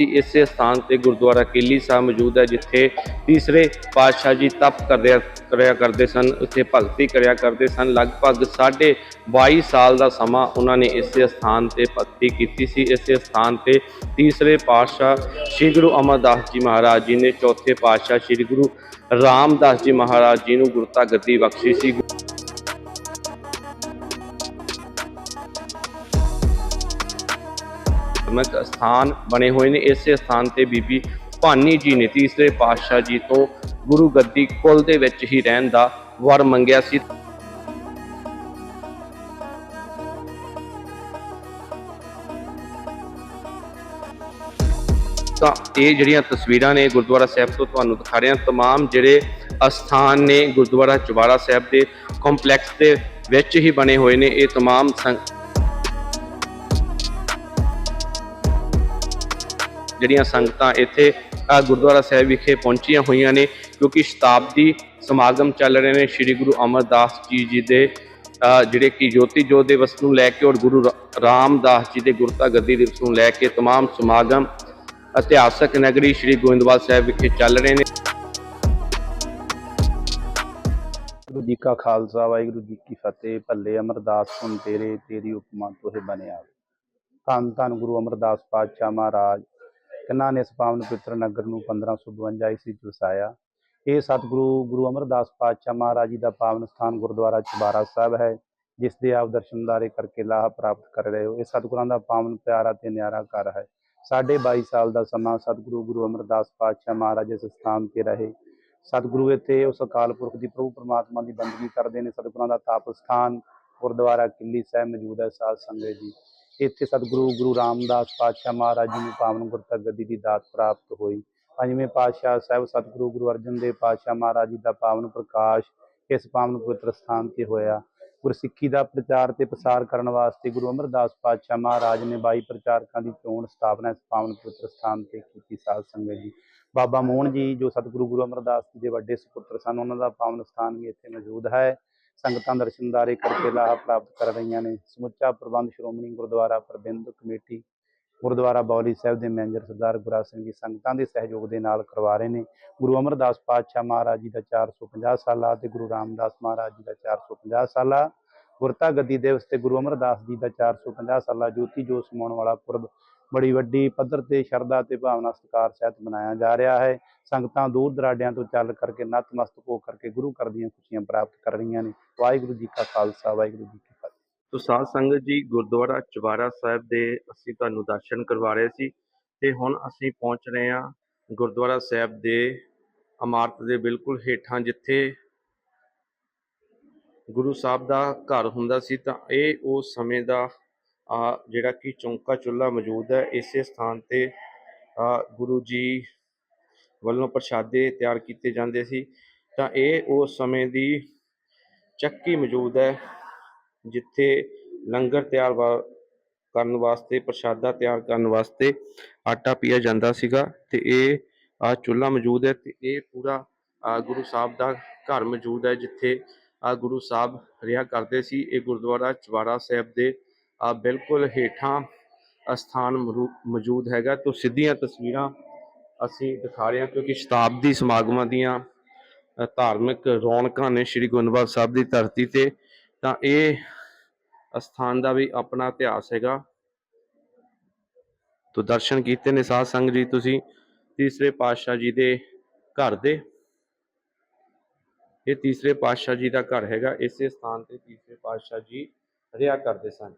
ਇਸੇ ਸਥਾਨ ਤੇ ਗੁਰਦੁਆਰਾ ਕੇਲੀ ਸਾਹਿਬ ਮੌਜੂਦ ਹੈ, ਜਿੱਥੇ ਤੀਸਰੇ ਪਾਤਸ਼ਾਹ ਜੀ ਤਪ ਕਰਿਆ ਕਰਿਆ ਕਰਦੇ ਸਨ, ਉੱਥੇ ਭਗਤੀ ਕਰਿਆ ਕਰਦੇ ਸਨ। ਲਗਭਗ ਸਾਢੇ 22 ਸਾਲ ਦਾ ਸਮਾਂ ਉਹਨਾਂ ਨੇ ਇਸੇ ਸਥਾਨ ਤੇ ਭਗਤੀ ਕੀਤੀ ਸੀ। ਇਸੇ ਸਥਾਨ ਤੇ ਤੀਸਰੇ ਪਾਤਸ਼ਾਹ ਸ੍ਰੀ ਗੁਰੂ ਅਮਰਦਾਸ ਜੀ ਮਹਾਰਾਜ ਜੀ ਨੇ ਚੌਥੇ ਪਾਤਸ਼ਾਹ ਸ੍ਰੀ ਗੁਰੂ ਰਾਮਦਾਸ ਜੀ ਮਹਾਰਾਜ ਜੀ ਨੂੰ ਗੁਰਤਾ ਗੱਦੀ ਬਖਸ਼ੀ ਸੀ। ਧਾਰਮਿਕ ਸਥਾਨ ਬਣੇ ਹੋਏ ਨੇ ਇਸੇ ਸਥਾਨ ਤੇ ਬੀਬੀ ਭਾਨੀ ਜੀ ਨੇ ਤੀਸਰੇ ਪਾਤਸ਼ਾਹ ਜੀ ਤੋਂ ਗੁਰੂ ਗੱਦੀ ਕੁਲ ਦੇ ਵਿੱਚ ਹੀ ਰਹਿਣ ਦਾ ਵਰ ਮੰਗਿਆ ਸੀ ਤਾਂ ਇਹ ਜਿਹੜੀਆਂ ਤਸਵੀਰਾਂ ਨੇ ਗੁਰਦੁਆਰਾ ਸਾਹਿਬ ਤੋਂ ਤੁਹਾਨੂੰ ਦਿਖਾ ਰਹੇ ਹਾਂ तमाम ਜਿਹੜੇ ਅਸਥਾਨ ਨੇ ਗੁਰਦੁਆਰਾ ਚੁਬਾਰਾ ਸਾਹਿਬ ਦੇ ਕੰਪਲੈਕਸ ਦੇ ਵਿੱਚ ਹੀ ਬਣੇ ਹੋਏ ਨੇ ਇਹ तमाम ਜਿਹੜੀਆਂ ਸੰਗਤਾਂ ਇੱਥੇ ਅ, ਗੁਰਦੁਆਰਾ ਸਾਹਿਬ ਵਿਖੇ ਪਹੁੰਚੀਆਂ ਹੋਈਆਂ ਨੇ ਕਿਉਂਕਿ ਸ਼ਤਾਬਦੀ ਸਮਾਗਮ ਚੱਲ ਰਹੇ ਨੇ ਸ੍ਰੀ ਗੁਰੂ ਅਮਰਦਾਸ ਜੀ ਜੀ ਦੇ ਅ, ਜਿਹੜੇ ਕਿ ਜੋਤੀ ਜੋਤ ਦਿਵਸ ਨੂੰ ਲੈ ਕੇ ਔਰ ਗੁਰੂ ਰਾ- ਰਾਮਦਾਸ ਜੀ ਦੇ ਗੁਰਤਾ ਗੱਦੀ ਦਿਵਸ ਨੂੰ ਲੈ ਕੇ तमाम ਸਮਾਗਮ ਇਤਿਹਾਸਕ ਨਗਰੀ ਸ੍ਰੀ ਗੋਇੰਦਵਾਲ ਸਾਹਿਬ ਵਿਖੇ ਚੱਲ ਰਹੇ ਨੇ ਵਾਹਿਗੁਰੂ ਜੀ ਕਾ ਖਾਲਸਾ ਵਾਹਿਗੁਰੂ ਜੀ ਕੀ ਫਤਿਹ ਭੱਲੇ ਅਮਰਦਾਸ ਸੁਣ ਤੇਰੇ ਤੇਰੀ ਉਪਮਾ ਤੋਹਿ ਬਣਿਆ ਧੰਨ ਧੰਨ ਗੁਰੂ ਅਮਰਦਾਸ ਪਾਤਸ਼ਾਹ ਮਹਾਰਾਜ ਇਹਨਾਂ ਨੇ ਇਸ ਪਾਵਨ ਪਵਿੱਤਰ ਨਗਰ ਨੂੰ 1552 ਈਸਵੀ ਚ ਵਸਾਇਆ? ਇਹ ਸਤਿਗੁਰੂ ਗੁਰੂ ਅਮਰਦਾਸ ਪਾਤਸ਼ਾਹ ਮਹਾਰਾਜ ਜੀ ਦਾ ਪਾਵਨ ਸਥਾਨ ਗੁਰਦੁਆਰਾ ਚੁਬਾਰਾ ਸਾਹਿਬ ਹੈ, ਜਿਸ ਦੇ ਆਪ ਦਰਸ਼ਨਦਾਰੇ ਕਰਕੇ ਲਾਭ ਪ੍ਰਾਪਤ ਕਰ ਰਹੇ ਹੋ। ਇਹ ਸਤਿਗੁਰਾਂ ਦਾ ਪਾਵਨ ਪਿਆਰਾ ਤੇ ਨਿਆਰਾ ਘਰ ਹੈ। ਸਾਢੇ 22 ਸਾਲ ਦਾ ਸਮਾਂ ਸਤਿਗੁਰੂ ਗੁਰੂ ਅਮਰਦਾਸ ਪਾਤਸ਼ਾਹ ਮਹਾਰਾਜ ਇਸ ਸਥਾਨ ਤੇ ਰਹੇ। ਸਤਿਗੁਰੂ ਇੱਥੇ ਉਸ ਅਕਾਲ ਪੁਰਖ ਦੀ ਪ੍ਰਭੂ ਪਰਮਾਤਮਾ ਦੀ ਬੰਦਗੀ ਕਰਦੇ ਨੇ। ਸਤਿਗੁਰਾਂ ਦਾ ਤਾਪ ਸਥਾਨ ਗੁਰਦੁਆਰਾ ਕਿੱਲੀ ਸਾਹਿਬ ਮੌਜੂਦ ਹੈ ਸਾਧ ਸੰਗਤ ਜੀ। ਇੱਥੇ ਸਤਿਗੁਰੂ, ਗੁਰੂ ਰਾਮਦਾਸ ਪਾਤਸ਼ਾਹ ਮਹਾਰਾਜ ਜੀ ਨੂੰ ਪਾਵਨ ਗੁਰਤਾ ਗੱਦੀ ਦੀ ਦਾਤ ਪ੍ਰਾਪਤ ਹੋਈ। ਪੰਜਵੇਂ ਪਾਤਸ਼ਾਹ ਸਾਹਿਬ ਸਤਿਗੁਰੂ ਗੁਰੂ ਅਰਜਨ ਦੇਵ ਪਾਤਸ਼ਾਹ ਮਹਾਰਾਜ ਜੀ ਦਾ ਪਾਵਨ ਪ੍ਰਕਾਸ਼ ਇਸ ਪਾਵਨ ਪਵਿੱਤਰ ਸਥਾਨ ਤੇ ਹੋਇਆ। ਗੁਰਸਿੱਖੀ ਦਾ ਪ੍ਰਚਾਰ ਤੇ ਪ੍ਰਸਾਰ ਕਰਨ ਵਾਸਤੇ ਗੁਰੂ ਅਮਰਦਾਸ ਪਾਤਸ਼ਾਹ ਮਹਾਰਾਜ ਨੇ 22 ਪ੍ਰਚਾਰਕਾਂ ਦੀ ਚੋਣ ਸਥਾਪਨਾ ਇਸ ਪਾਵਨ ਪਵਿੱਤਰ ਸਥਾਨ ਤੇ ਕੀਤੀ ਸਾਧ ਸੰਗਤ ਜੀ। ਬਾਬਾ ਮੋਹਨ ਜੀ ਜੋ ਸਤਿਗੁਰੂ ਗੁਰੂ ਅਮਰਦਾਸ ਜੀ ਦੇ ਵੱਡੇ ਸੁਪੁੱਤਰ ਸਨ, ਉਹਨਾਂ ਦਾ ਪਾਵਨ ਸਥਾਨ ਵੀ ਇੱਥੇ ਮੌਜੂਦ ਹੈ। ਸੰਗਤਾਂ ਦਰਸ਼ਨਦਾਰੇ ਕਰਕੇ ਲਾਭ ਪ੍ਰਾਪਤ ਕਰ ਰਹੀਆਂ ਨੇ। ਸਮੁੱਚਾ ਪ੍ਰਬੰਧ ਸ਼੍ਰੋਮਣੀ ਗੁਰਦੁਆਰਾ ਪ੍ਰਬੰਧਕ ਕਮੇਟੀ, ਗੁਰਦੁਆਰਾ ਬੌਲੀ ਸਾਹਿਬ ਦੇ ਮੈਨੇਜਰ ਸਰਦਾਰ ਗੁਰਾ ਸਿੰਘ ਜੀ ਸੰਗਤਾਂ ਦੇ ਸਹਿਯੋਗ ਦੇ ਨਾਲ ਕਰਵਾ ਰਹੇ ਨੇ। ਗੁਰੂ ਅਮਰਦਾਸ ਪਾਤਸ਼ਾਹ ਮਹਾਰਾਜ ਜੀ ਦਾ 450 ਸਾਲਾ ਤੇ ਗੁਰੂ ਰਾਮਦਾਸ ਮਹਾਰਾਜ ਜੀ ਦਾ 450 ਸਾਲਾ। ਗੁਰਤਾ ਗੱਦੀ ਦਿਵਸ ਤੇ ਗੁਰੂ ਅਮਰਦਾਸ ਜੀ ਦਾ 450 ਸਾਲਾ ਜੋਤੀ ਜੋਤ ਸਮਾਉਣ ਵਾਲਾ ਪੁਰਬ ਬੜੀ ਵੱਡੀ ਪੱਧਰ ਤੇ ਸ਼ਰਧਾ ਤੇ ਭਾਵਨਾ ਸਤਿਕਾਰ ਸਹਿਤ ਮਨਾਇਆ ਜਾ ਰਿਹਾ ਹੈ। ਸੰਗਤਾਂ ਦੂਰ ਦਰਾਡਿਆਂ ਤੋਂ ਚੱਲ ਕਰਕੇ ਨਤਮਸਤਕ ਹੋ ਕਰਕੇ ਗੁਰੂ ਘਰ ਦੀਆਂ ਖੁਸ਼ੀਆਂ ਪ੍ਰਾਪਤ ਕਰ ਰਹੀਆਂ ਨੇ। ਵਾਹਿਗੁਰੂ ਜੀ ਕਾ ਖਾਲਸਾ, ਵਾਹਿਗੁਰੂ ਜੀ ਕੀ ਫਤਿਹ। ਤੋ ਸਾਧ ਸੰਗਤ ਜੀ, ਗੁਰਦੁਆਰਾ ਚੁਬਾਰਾ ਸਾਹਿਬ ਦੇ ਅਸੀਂ ਤੁਹਾਨੂੰ ਦਰਸ਼ਨ ਕਰਵਾ ਰਹੇ ਸੀ ਤੇ ਹੁਣ ਅਸੀਂ ਪਹੁੰਚ ਰਹੇ ਹਾਂ ਗੁਰਦੁਆਰਾ ਸਾਹਿਬ ਦੇ ਇਮਾਰਤ ਦੇ ਬਿਲਕੁਲ ਹੇਠਾਂ ਜਿੱਥੇ ਗੁਰੂ ਸਾਹਿਬ ਦਾ ਘਰ ਹੁੰਦਾ ਸੀ ਤਾਂ ਇਹ ਉਸ ਸਮੇਂ ਦਾ ਆ ਜਿਹੜਾ ਕਿ ਚੌਂਕਾ ਚੁੱਲ੍ਹਾ ਮੌਜੂਦ ਹੈ, ਇਸੇ ਸਥਾਨ ਤੇ ਗੁਰੂ ਜੀ ਵੱਲੋਂ ਪ੍ਰਸ਼ਾਦੇ ਤਿਆਰ ਕੀਤੇ ਜਾਂਦੇ ਸੀ। ਤਾਂ ਇਹ ਉਸ ਸਮੇਂ ਦੀ ਚੱਕੀ ਮੌਜੂਦ ਹੈ, ਜਿੱਥੇ ਲੰਗਰ ਤਿਆਰ ਵਾ- ਕਰਨ ਵਾਸਤੇ, ਪ੍ਰਸ਼ਾਦਾ ਤਿਆਰ ਕਰਨ ਵਾਸਤੇ ਆਟਾ ਪੀਆ ਜਾਂਦਾ ਸੀਗਾ। ਤੇ ਇਹ ਆ ਚੁੱਲ੍ਹਾ ਮੌਜੂਦ ਹੈ ਤੇ ਇਹ ਪੂਰਾ ਗੁਰੂ ਸਾਹਿਬ ਦਾ ਘਰ ਮੌਜੂਦ ਹੈ, ਜਿੱਥੇ ਆ ਗੁਰੂ ਸਾਹਿਬ ਰਿਹਾ ਕਰਦੇ ਸੀ। ਇਹ ਗੁਰਦੁਆਰਾ ਚਵਾੜਾ ਸਾਹਿਬ ਦੇ ਆ ਬਿਲਕੁਲ ਹੇਠਾਂ ਅਸਥਾਨ ਮੌਜੂਦ ਹੈਗਾ। ਤੋਂ ਸਿੱਧੀਆਂ ਤਸਵੀਰਾਂ ਅਸੀਂ ਦਿਖਾ ਰਹੇ ਹਾਂ, ਕਿਉਂਕਿ ਸ਼ਤਾਬਦੀ ਸਮਾਗਮਾਂ ਦੀਆਂ ਧਾਰਮਿਕ ਰੌਣਕਾਂ ਨੇ ਸ੍ਰੀ ਗੋਇੰਦਵਾਲ ਸਾਹਿਬ ਦੀ ਧਰਤੀ ਤੇ। ਤਾਂ ਇਹ ਅਸਥਾਨ ਦਾ ਵੀ ਆਪਣਾ ਇਤਿਹਾਸ ਹੈਗਾ। ਤੋ ਦਰਸ਼ਨ ਕੀਤੇ ਨੇ ਸਾਧ ਸੰਗ ਜੀ ਤੁਸੀਂ, ਤੀਸਰੇ ਪਾਤਸ਼ਾਹ ਜੀ ਦੇ ਘਰ ਦੇ। ਇਹ ਤੀਸਰੇ ਪਾਤਸ਼ਾਹ ਜੀ ਦਾ ਘਰ ਹੈਗਾ, ਇਸੇ ਸਥਾਨ ਤੇ ਤੀਸਰੇ ਪਾਤਸ਼ਾਹ ਜੀ ਰਿਹਾ ਕਰਦੇ ਸਨ।